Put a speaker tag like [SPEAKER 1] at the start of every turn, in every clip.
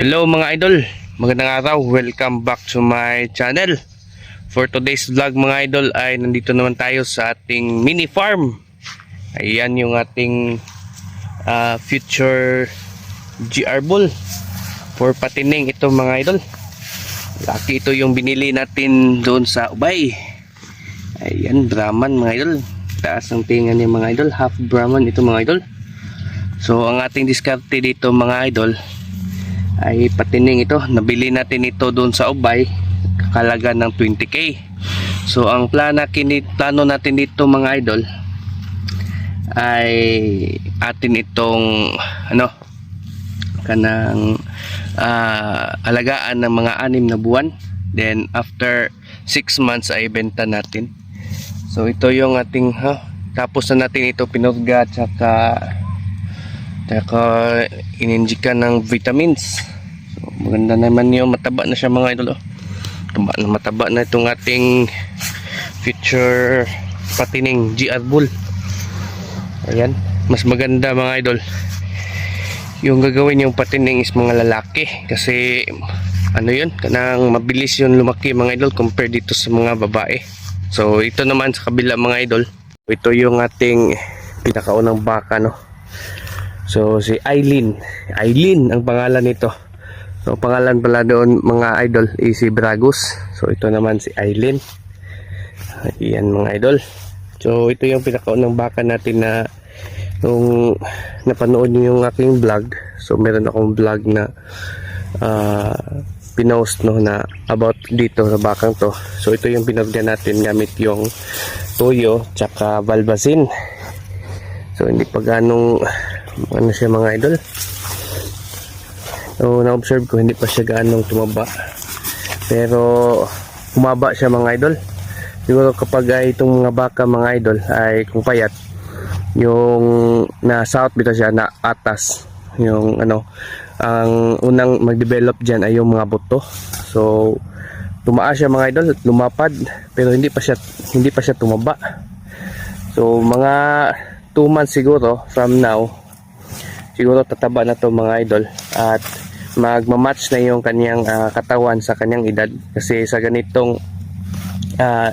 [SPEAKER 1] Hello mga idol, magandang araw, welcome back to my channel. For today's vlog mga idol ay nandito naman tayo sa ating mini farm. Ayan yung ating ah, future GR Bull For patining ito mga idol. Laki ito yung binili natin doon sa Ubay. Ayan, Brahman mga idol. Taas ng tinga niya mga idol, half Brahman ito mga idol. So ang ating diskarte dito mga idol ay patining ito. Nabili natin ito doon sa Ubay kakalaga ng 20k. So ang plana kini plano natin dito mga idol ay atin itong ano kanang ah, alagaan ng mga anim na buwan. Then after 6 months ay benta natin. So ito yung ating ha, tapos na natin ito pinurga tsaka tsaka ininjikan ng vitamins. Maganda naman yung mataba na siya mga idol. Oh. Mataba na mataba na itong ating future patining GR Bull. Ayan. Mas maganda mga idol. Yung gagawin yung patining is mga lalaki. Kasi ano yun, kanang mabilis yun lumaki mga idol compared dito sa mga babae. So ito naman sa kabila mga idol. Ito yung ating pinakaunang baka no. So si Eileen, Eileen ang pangalan nito. So pangalan pala doon mga idol is si Bragus. So ito naman si Eileen. Ayan mga idol. So ito yung pinakaunang baka natin na nung napanood niyo yung aking vlog. So meron akong vlog na ah, pinost no na about dito sa bakang to. So ito yung pinagyan natin gamit yung toyo tsaka valbazin. So hindi pa ganong ano siya mga idol. So na-observe ko hindi pa siya ganong tumaba. Pero umaba siya mga idol. Siguro kapag ay itong mga baka mga idol ay kung payat yung na south bito siya na atas yung ano ang unang mag-develop diyan ay yung mga buto. So tumaas siya mga idol, lumapad pero hindi pa siya hindi pa siya tumaba. So mga 2 months siguro from now siguro tataba na to mga idol at magmamatch na yung kanyang ah, katawan sa kanyang edad. Kasi sa ganitong ah,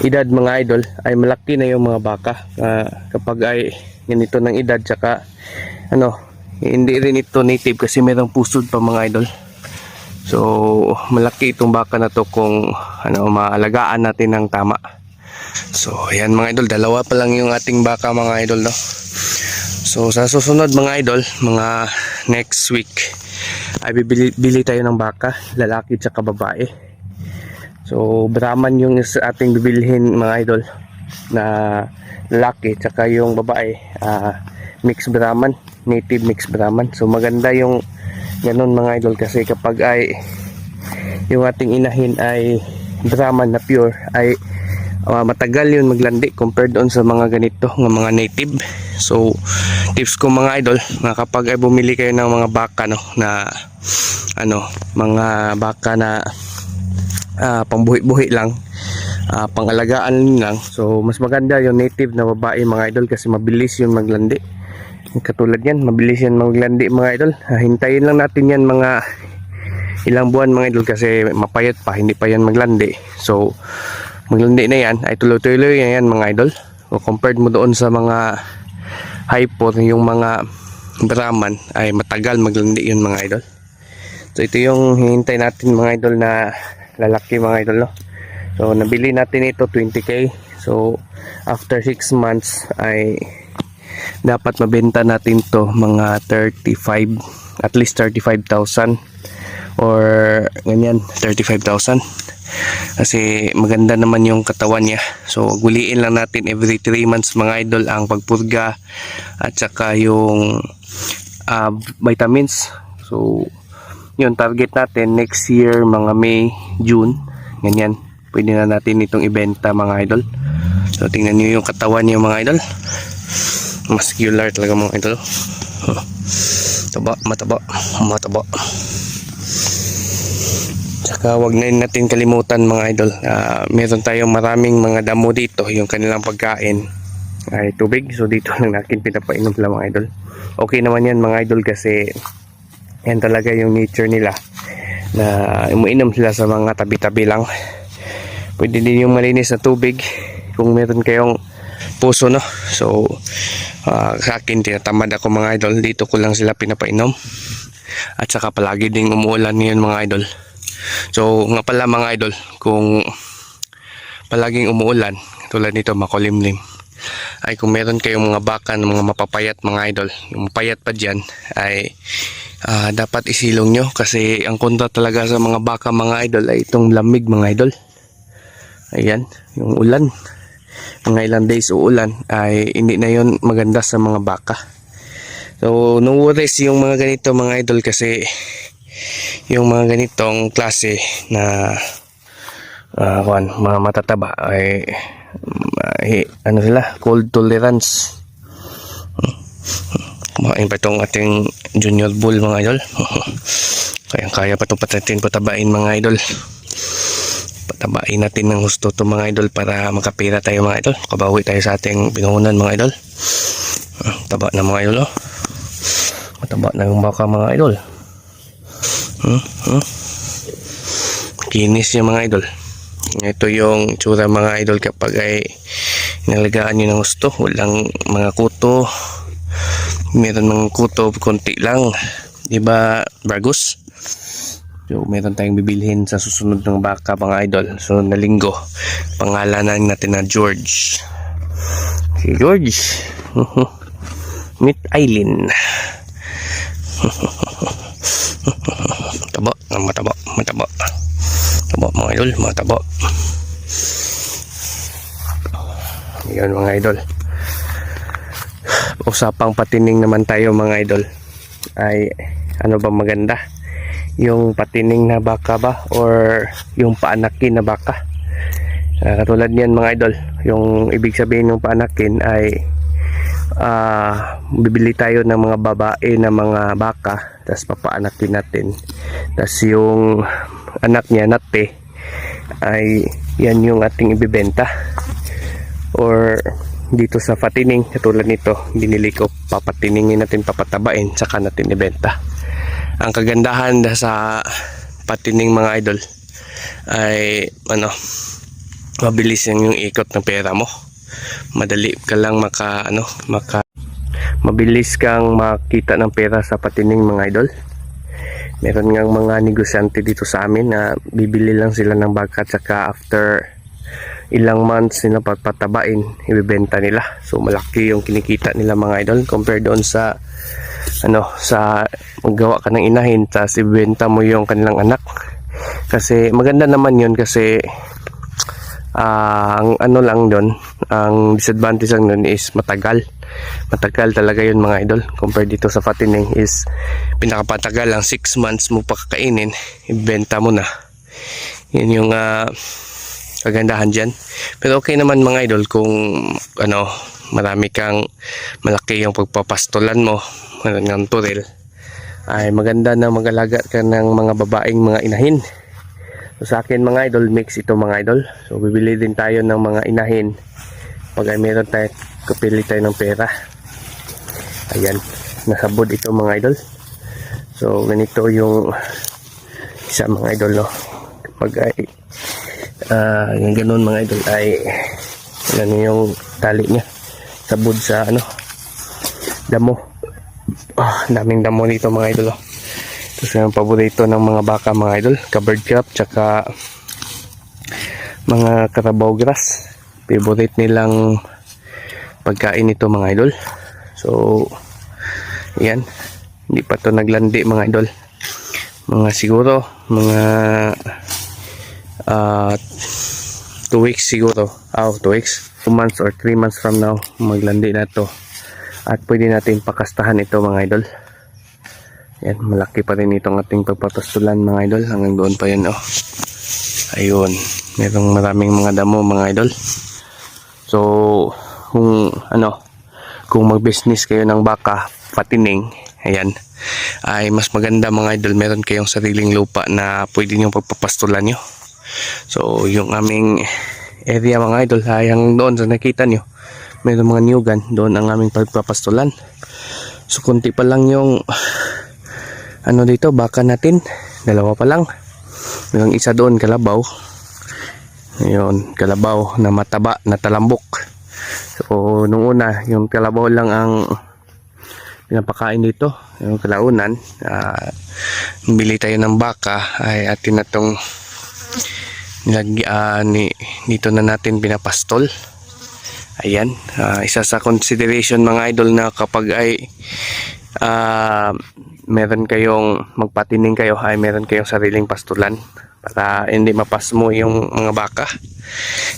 [SPEAKER 1] edad mga idol ay malaki na yung mga baka. Ah, kapag ay ganito ng edad tsaka ano hindi rin ito native kasi merong pusod pa mga idol. So malaki itong baka na to kung ano maalagaan natin ng tama. So ayan mga idol dalawa pa lang yung ating baka mga idol no? So sa susunod mga idol mga next week ay bibili bili tayo ng baka lalaki tsaka babae So, Brahman yung sa ating bibilhin mga idol na lalaki tsaka yung babae ah mixed Brahman, native mixed Brahman. So, maganda yung ganun mga idol kasi kapag ay yung ating inahin ay Brahman na pure ay ah, matagal yun maglandi compared doon sa mga ganito ng mga native. So, tips ko mga idol, na kapag ay bumili kayo ng mga baka no na ano, mga baka na ah, pangbuhi-buhi lang ah, pangalagaan lang. So mas maganda yung native na babae mga idol kasi mabilis yun maglandi. Katulad yan mabilis yan maglandi mga idol. Ah, hintayin lang natin yan mga ilang buwan mga idol kasi mapayat pa hindi pa yan maglandi. So maglandi na yan. Ay tuloy-tuloy na yan mga idol. O compared mo doon sa mga hyper yung mga Brahman ay matagal maglandi yun mga idol So ito yung hihintay natin mga idol na lalaki mga idol no. So nabili natin ito 20k. So after 6 months ay dapat mabenta natin to mga 35 at least 35,000 or ganyan 35,000 kasi maganda naman yung katawan niya so guliin lang natin every 3 months mga idol ang pagpurga at saka yung ah, vitamins so yun target natin next year mga May, June ganyan pwede na natin itong ibenta mga idol so tingnan nyo yung katawan niya mga idol muscular talaga mga idol taba mataba mataba Tsaka wag na natin kalimutan mga idol. ah, meron tayong maraming mga damo dito. Yung kanilang pagkain ay tubig. So dito lang natin pinapainom sila mga idol. Okay naman yan mga idol kasi Yan talaga yung nature nila na umiinom sila sa mga tabi-tabi lang. Pwede din yung malinis na tubig kung meron kayong puso no. So ah, sa akin tinatamad ako mga idol. Dito ko lang sila pinapainom. At saka palagi ding umuulan ngayon mga idol. So nga pala mga idol, kung palaging umuulan, tulad nito makulimlim, ay kung meron kayong mga baka ng mga mapapayat mga idol, yung mapayat pa dyan, ay ah, dapat isilong nyo kasi ang kontra talaga sa mga baka mga idol ay itong lamig mga idol. Ayan, yung ulan. Mga ilang days uulan ay hindi na yon maganda sa mga baka. So, no worries yung mga ganito mga idol kasi yung mga ganitong klase na ah kuwan, mga matataba ay may- ano sila, cold tolerance. Kumain pa itong ating junior bull mga idol. Kaya kaya pa itong patatin patabain mga idol. Patabain natin ng gusto to mga idol para makapira tayo mga idol. Kabawi tayo sa ating pinuhunan mga idol. Ah, Taba na mga idol oh. Mataba na yung baka mga idol. Hmm? Hmm? Kinis yung mga idol. Ito yung tsura mga idol kapag ay nalagaan nyo ng gusto. Walang mga kuto. Meron mga kuto, konti lang. Di ba, Bragus? So, meron tayong bibilhin sa susunod ng baka mga idol. So, na linggo. Pangalanan natin na George. Si George. Meet Eileen. Mataba, mataba, mataba. Mataba mga idol, mataba. Yan mga idol. Usapang patining naman tayo mga idol. Ay ano ba maganda? Yung patining na baka ba or yung paanakin na baka? Ah, katulad niyan mga idol, yung ibig sabihin ng paanakin ay ah bibili tayo ng mga babae na mga baka tapos papaanakin natin tapos yung anak niya nate ay yan yung ating ibibenta or dito sa patining. Katulad nito binili ko papatiningin natin papatabain saka natin ibenta. Ang kagandahan da sa patining mga idol ay ano mabilis yung ikot ng pera mo. Madali ka lang maka ano maka mabilis kang makita ng pera sa patining mga idol. Meron ngang mga negosyante dito sa amin na bibili lang sila ng baka at saka after ilang months nila papatabain ibebenta nila so malaki yung kinikita nila mga idol compare doon sa ano sa maggawa ka ng inahin tapos ibenta mo yung kanilang anak kasi maganda naman yun kasi Ah, ang ano lang doon, ang disadvantage lang doon is matagal. Matagal talaga yun mga idol. Compared dito sa fattening is pinakapatagal lang 6 months mo pa kakainin, ibenta mo na. Yun yung ah, kagandahan dyan. Pero okay naman mga idol kung ano, marami kang malaki yung pagpapastolan mo, ng turil. Ay maganda na mag-alaga ka ng mga babaeng mga inahin. So, sa akin mga idol, mix ito mga idol. So bibili din tayo ng mga inahin. Pag ay meron tayo, kapili tayo ng pera. Ayan, nasabod ito mga idol. So ganito yung isa mga idol no. Pag ay ah yung ganun mga idol ay ano yung tali niya. Sabod sa ano damo. Ah, daming damo dito mga idol oh. Ito yung paborito ng mga baka mga idol, covered crop, tsaka mga carabao grass. Favorite nilang pagkain ito mga idol. So, yan. Hindi pa to naglandi mga idol. Mga siguro, mga uh, 2 weeks siguro. Ah, 2 weeks. 2 months or 3 months from now, maglandi na to. At pwede natin pakastahan ito mga idol. Yan, malaki pa rin itong ating pagpapastulan mga idol. Hanggang doon pa yan, oh. Ayun. Merong maraming mga damo mga idol. So, kung ano, kung mag-business kayo ng baka, patining, ayan, ay mas maganda mga idol. Meron kayong sariling lupa na pwede nyo pagpapastulan nyo. So, yung aming area mga idol, ay hanggang doon sa nakita nyo, meron mga nyugan, doon ang aming pagpapastulan. So, kunti pa lang yung ano dito, baka natin. Dalawa pa lang. Yung isa doon, kalabaw. Ayun, kalabaw na mataba, na talambok. So, nung una, yung kalabaw lang ang pinapakain dito. Yung kalaunan, ah, bili tayo ng baka, ay atin na tong nilagi, ah, ni, dito na natin pinapastol. Ayan, ah, isa sa consideration mga idol na kapag ay ah, meron kayong magpatining kayo ay meron kayong sariling pastulan para hindi mapasmo yung mga baka.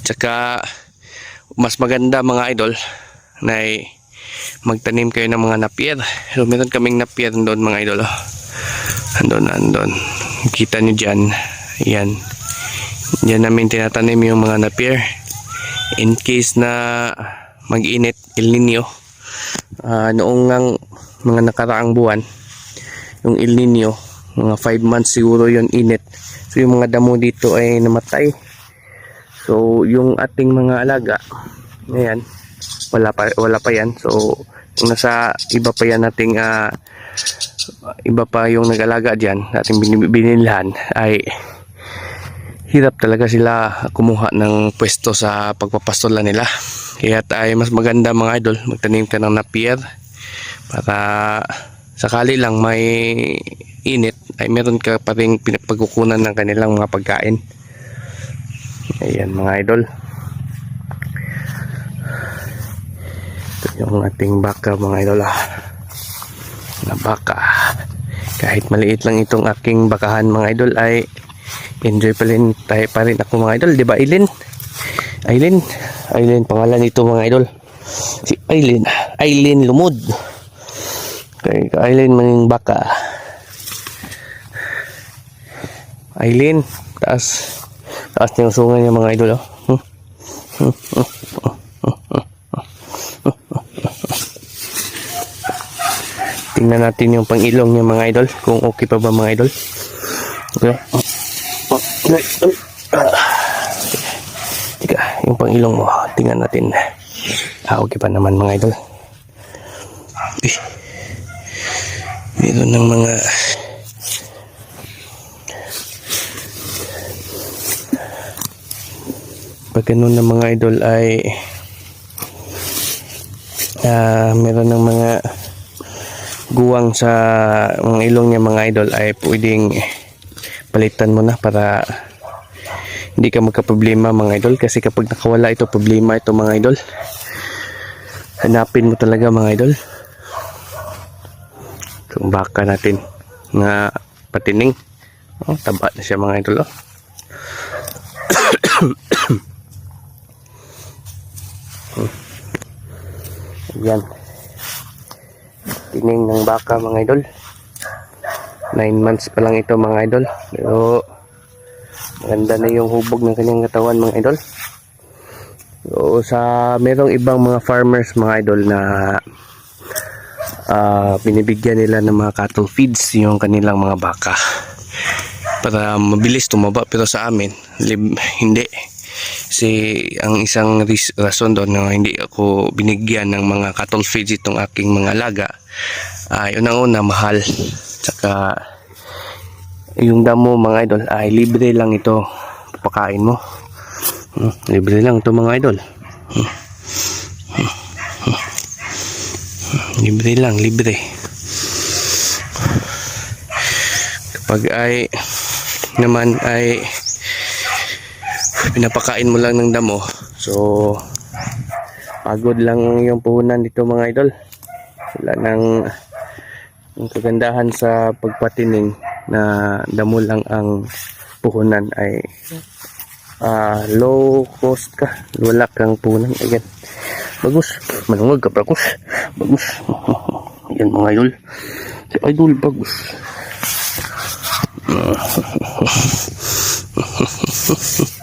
[SPEAKER 1] Tsaka mas maganda mga idol na ay magtanim kayo ng mga napier. So meron kaming napier doon mga idol. Oh. Andun, andun. Kita nyo dyan. Ayan. Diyan namin tinatanim yung mga napier. In case na mag-init El Nino. ah, noong ngang mga nakaraang buwan, yung El Nino, mga 5 months siguro yung init. So yung mga damo dito ay namatay. So yung ating mga alaga, ayan, wala pa wala pa yan. So nasa iba pa yan nating ah, iba pa yung nag-alaga diyan, ating bin- binilhan ay hirap talaga sila kumuha ng pwesto sa pagpapastola nila. Kaya ay mas maganda mga idol, magtanim ka ng napier para sakali lang may init ay meron ka pa rin pinapagkukunan ng kanilang mga pagkain. Ayan mga idol. Ito yung ating baka mga idol ah. Na baka. Kahit maliit lang itong aking bakahan mga idol ay enjoy pa rin tayo pa rin ako mga idol. Di ba Aileen? Aileen. Aileen pangalan nito mga idol. Si Aileen. Aileen Lumod. Kay Aileen maning baka. Aileen. Taas. Taas na yung sunga niya mga idol. Oh. Tingnan natin yung pangilong niya mga idol. Kung okay pa ba mga idol. Okay. Ah. Tika, yung pangilong mo. Tingnan natin. Ah, okay pa naman mga idol. Uy. Meron ng mga pag ganun ng mga idol ay ah meron ng mga guwang sa mga ilong niya mga idol ay pwedeng palitan mo na para hindi ka magka-problema mga idol kasi kapag nakawala ito problema ito mga idol hanapin mo talaga mga idol itong baka natin nga patining oh, taba na siya mga idol oh. Yan. Tining ng baka mga idol. 9 months pa lang ito mga idol. Pero maganda na yung hubog ng kanyang katawan mga idol. So, sa merong ibang mga farmers mga idol na ah, binibigyan nila ng mga cattle feeds yung kanilang mga baka para mabilis tumaba pero sa amin lib- hindi kasi ang isang rason doon na hindi ako binigyan ng mga cattle feeds itong aking mga alaga ay unang-una mahal tsaka yung damo mga idol ay libre lang ito papakain mo Hmm, libre lang ito mga idol Hmm. Hmm. Libre lang libre kapag ay naman ay pinapakain mo lang ng damo so pagod lang yung puhunan dito mga idol wala nang ang kagandahan sa pagpatining na damo lang ang puhunan ay ah, low cost ka. Wala kang puhunan. Ayan. Bagus. Malungag ka bagus. Bagus. Ayan mga idol. Si idol bagus.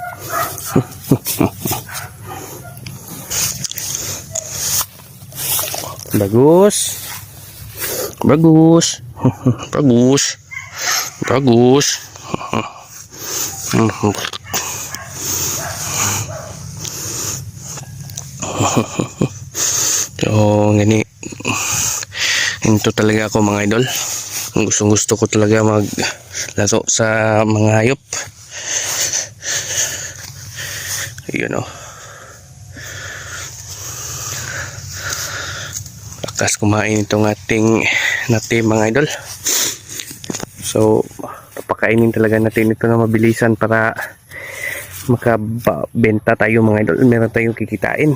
[SPEAKER 1] Bagus. Bagus. Bagus. Bagus. So, gani. Ito talaga ako mga idol. gustong gusto ko talaga mag lato sa mga hayop yun o lakas kumain itong ating natin mga idol so papakainin talaga natin ito na mabilisan para makabenta tayo mga idol meron tayong kikitain?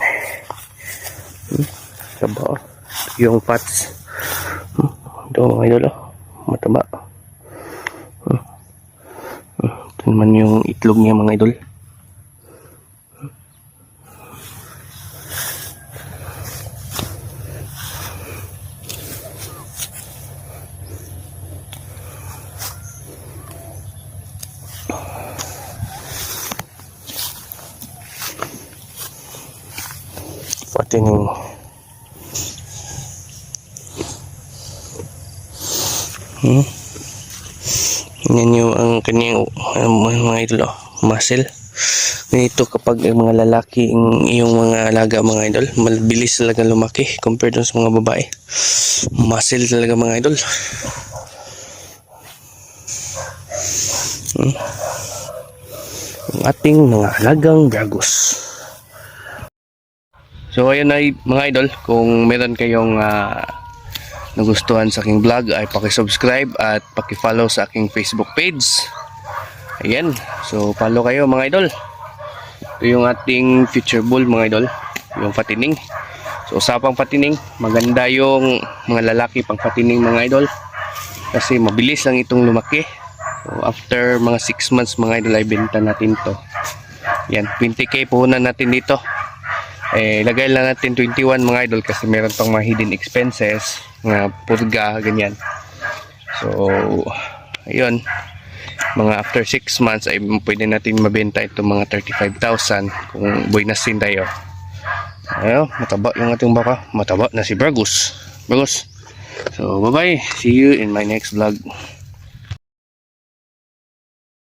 [SPEAKER 1] Saba, yung hmm? ito mga idol oh. mataba ito naman yung itlog niya mga idol pati ng hmm? yan yung ang kanyang ano, mga idol oh, muscle ganito kapag mga lalaki iyong mga alaga mga idol mabilis talaga lumaki compared sa mga babae muscle talaga mga idol hmm? ating mga alagang bragos So ayun ay mga idol, kung meron kayong ah, nagustuhan sa aking vlog ay paki-subscribe at paki-follow sa aking Facebook page. Ayan, so follow kayo mga idol. Ito yung ating future bull mga idol, yung patining. So usapang patining, maganda yung mga lalaki pang patining mga idol. Kasi mabilis lang itong lumaki. So after mga 6 months mga idol ay benta natin to. Yan, 20k puhunan natin dito eh lagay lang natin 21 mga idol kasi meron pang mga hidden expenses mga purga ganyan. So ayun. Mga after 6 months ay pwede natin mabenta ito mga 35,000 kung buenas sin tayo. Ayun mataba yung ating baka. Mataba na si Bragus. Bragus. So bye bye see you in my next vlog